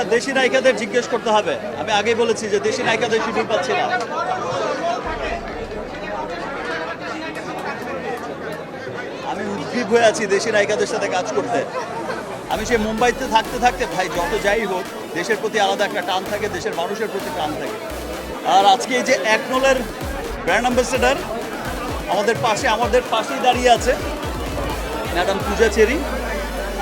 সেটা দেশি নায়িকাদের জিজ্ঞেস করতে হবে। আমি আগেই বলেছি যে দেশি নায়িকাদের শিডিউল পাচ্ছি না। আমি উদ্গ্রীব হয়ে আছি দেশি নায়িকাদের সাথে কাজ করতে। আমি সে মুম্বাইতে থাকতে থাকতে, ভাই, যত যাই হোক, দেশের প্রতি আলাদা একটা টান থাকে, দেশের মানুষের প্রতি টান থাকে। আর আজকে এই যে একনলের ব্র্যান্ড অ্যাম্বাসেডার, আমাদের পাশে, আমাদের পাশেই দাঁড়িয়ে আছে ম্যাডাম পূজা চেরি।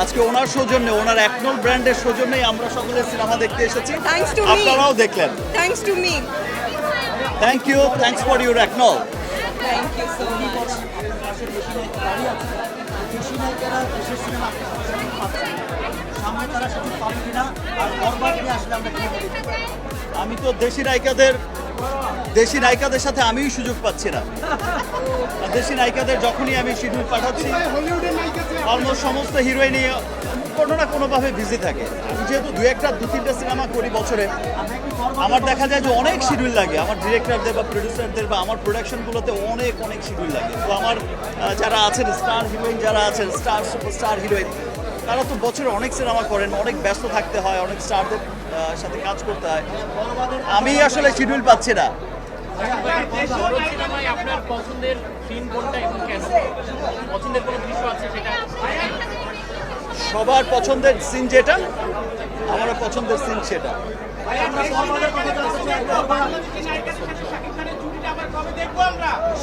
আজকে ওনার সৌজন্যে ওনার একনল ব্র্যান্ডের সৌজন্যেই আমরা সকলে সিনেমা দেখতে এসেছি. আপনারাও দেখলেন। Thanks to me thank you thanks for your একনল Thank you so much. আমি তো দেশি নায়িকাদের দেশি নায়িকাদের সাথে আমিই সুযোগ পাচ্ছি না। দেশি নায়িকাদের যখনই আমি শিডিউল পাঠাচ্ছি অলমোস্ট সমস্ত হিরোইনই কোনো না কোনোভাবে বিজি থাকে। আমি যেহেতু দু একটা, দু তিনটা সিনেমা করি বছরে, আমার দেখা যায় যে অনেক শিডিউল লাগে। আমার ডিরেক্টরদের বা প্রডিউসারদের বা আমার প্রোডাকশনগুলোতে অনেক অনেক শিডিউল লাগে। তো আমার যারা আছেন স্টার হিরোইন যারা আছেন স্টার সুপারস্টার হিরোইন তারা তো বছরে অনেক সিনেমা করেন, অনেক ব্যস্ত থাকতে হয়, অনেক স্টারদের সাথে কাজ করতে হয়। আমি আসলে শিডিউল পাচ্ছি না। সবার পছন্দের সিন যেটা, আমারও পছন্দের সিন সেটা।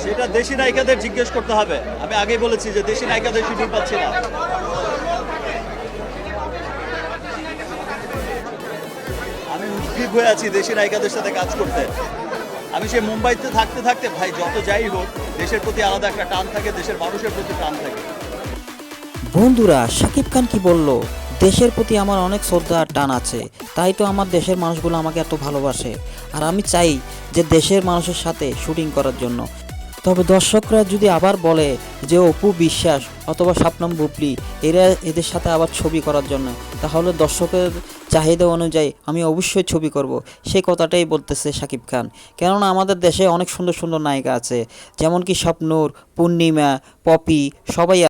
সেটা দেশি নায়িকাদের জিজ্ঞেস করতে হবে। আমি আগেই বলেছি যে দেশি নায়িকাদের শিডিউল পাচ্ছি না। আমি উদ্গ্রীব হয়ে আছি দেশি নায়িকাদের সাথে কাজ করতে। আমি সে মুম্বাইতে থাকতে থাকতে, ভাই, যত যাই হোক, দেশের প্রতি আলাদা একটা টান থাকে, দেশের মানুষের প্রতি টান থাকে। বন্ধুরা, শাকিব খান কি বলল? দেশের প্রতি আমার অনেক শ্রদ্ধা আর টান আছে। তাই তো আমার দেশের মানুষগুলো আমাকে এত ভালোবাসে। আর আমি চাই যে দেশের মানুষের সাথে শুটিং করার জন্য। তবে দর্শকরা যদি আবার বলে যে, অপু বিশ্বাস অথবা স্বপ্নম বুবলি এরা এদের সাথে আবার ছবি করার জন্য, তাহলে দর্শকের চাহিদা অনুযায়ী আমি অবশ্যই ছবি করব। সেই কথাটাই বলতেছে শাকিব খান। কেননা আমাদের দেশে অনেক সুন্দর সুন্দর নায়িকা আছে যেমন কি স্বপ্নর, পূর্ণিমা, পপি, সবাই